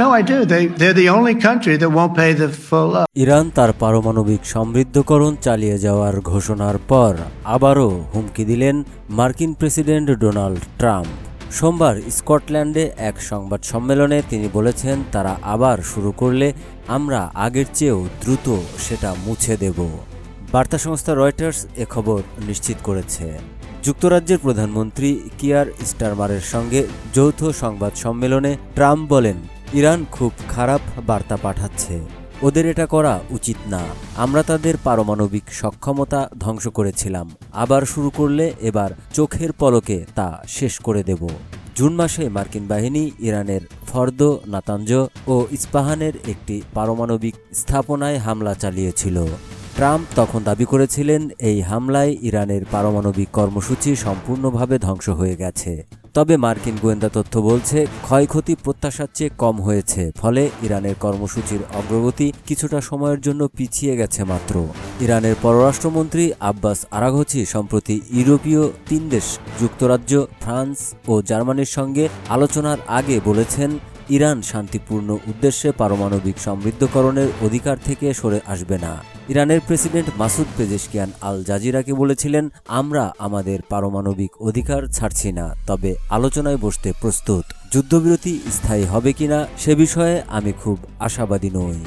Up. Iran তার পারমাণবিক সমৃদ্ধকরণ চালিয়ে যাওয়ার ঘোষণার পর আবারও হুমকি দিলেন মার্কিন প্রেসিডেন্ট ডোনাল্ড ট্রাম্প। সোমবার স্কটল্যান্ডে এক সংবাদ সম্মেলনে তিনি বলেছেন, তারা আবার শুরু করলে আমরা আগের চেয়েও দ্রুত সেটা মুছে দেব। বার্তা সংস্থা রয়টার্স এ খবর নিশ্চিত করেছে। যুক্তরাজ্যের প্রধানমন্ত্রী কিয়ার স্টারমারের সঙ্গে যৌথ সংবাদ সম্মেলনে ট্রাম্প বলেন ইরান খুব খারাপ বার্তা পাঠাচ্ছে। ওদের এটা করা উচিত না। আমরা তাদের পারমাণবিক সক্ষমতা ধ্বংস করেছিলাম। আবার শুরু করলে এবার চোখের পলকে তা শেষ করে দেব। জুন মাসে মার্কিন বাহিনী ইরানের ফর্দ নাতাঞ্জ ও ইস্পাহানের একটি পারমাণবিক স্থাপনায় হামলা চালিয়েছিল। ট্রাম্প তখন দাবি করেছিলেন, এই হামলায় ইরানের পারমাণবিক কর্মসূচি সম্পূর্ণভাবে ধ্বংস হয়ে গেছে। তবে মার্কিন গোয়েন্দা তথ্য বলছে, ক্ষয়ক্ষতি প্রত্যাশার চেয়ে কম হয়েছে, ফলে ইরানের কর্মসূচির অগ্রগতি কিছুটা সময়ের জন্য পিছিয়ে গেছে মাত্র। ইরানের পররাষ্ট্রমন্ত্রী আব্বাস আরাঘচি সম্প্রতি ইউরোপীয় তিন দেশ, যুক্তরাজ্য, ফ্রান্স ও জার্মানির সঙ্গে আলোচনার আগে বলেছেন ইরান শান্তিপূর্ণ উদ্দেশ্যে পারমাণবিক সমৃদ্ধকরণের অধিকার থেকে সরে আসবে না। ইরানের প্রেসিডেন্ট মাসুদ পেজেশকিয়ান আল জাজিরাকে বলেছিলেন, আমরা আমাদের পারমাণবিক অধিকার ছাড়ছি না, তবে আলোচনায় বসতে প্রস্তুত। যুদ্ধবিরতি স্থায়ী হবে কিনা সে বিষয়ে আমি খুব আশাবাদী নই।